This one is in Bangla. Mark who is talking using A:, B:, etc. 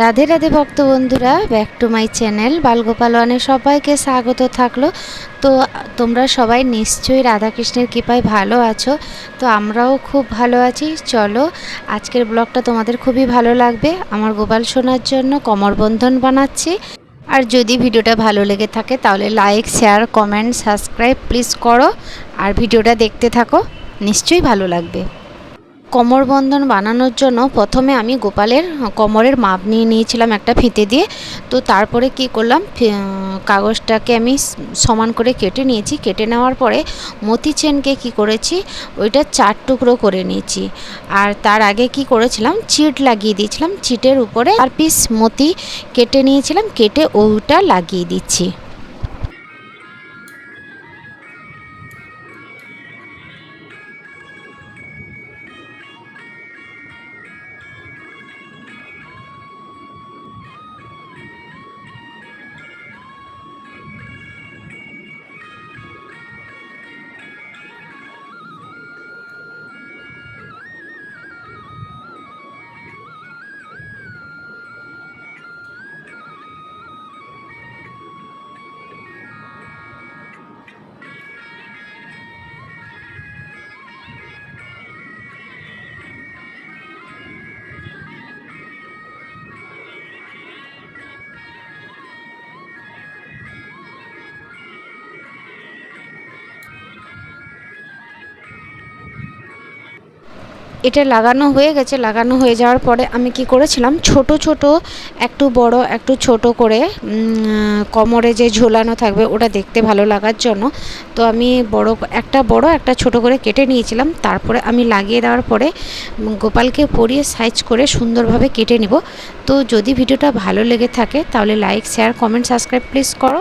A: রাধে রাধে ভক্ত বন্ধুরা ব্যাক টু মাই চ্যানেল বালগোপালনে সবাইকে স্বাগত থাকল। তো, তোমরা সবাই নিশ্চয়ই রাধাকৃষ্ণের কৃপায় ভালো আছো, তো আমরাও খুব ভালো আছি। চলো, আজকের ব্লগটা তোমাদের খুবই ভালো লাগবে। আমার গোপাল শোনার জন্য কমরবন্ধন বানাচ্ছি। আর যদি ভিডিওটা ভালো লেগে থাকে, তাহলে like share comment subscribe please করো। আর ভিডিওটা দেখতে থাকো, নিশ্চয়ই ভালো লাগবে। কোমর বন্ধন বানানোর জন্য প্রথমে আমি গোপালের কোমরের মাপ নিয়ে নিয়েছিলাম একটা ফিতে দিয়ে। তো তারপরে কি করলাম কাগজটাকে আমি সমান করে কেটে নিয়েছি। কেটে নেওয়ার পরে মতি চেনকে কি করেছি, ওইটা চার টুকরো করে নিয়েছি। আর তার আগে কি করেছিলাম চিট লাগিয়ে দিয়েছিলাম। চিটের উপরে আর পিস মতি কেটে নিয়েছিলাম, কেটে ওইটা লাগিয়ে দিচ্ছি। এটা লাগানো হয়ে গেছে, লাগানো হয়ে যাওয়ার পরে আমি কি করেছিলাম, ছোট ছোট একটু বড়, একটু ছোট করে কোমরে যে ঝোলানো থাকবে ওটা দেখতে ভালো লাগার জন্য, তো আমি বড়, একটা বড়, একটা ছোট করে কেটে নিয়েছিলাম, তারপরে আমি লাগিয়ে দেওয়ার পরে গোপালকে পরিয়ে সাইজ করে সুন্দরভাবে কেটে নিব, তো যদি ভিডিওটা ভালো লেগে থাকে তাহলে like, share, comment, subscribe please করো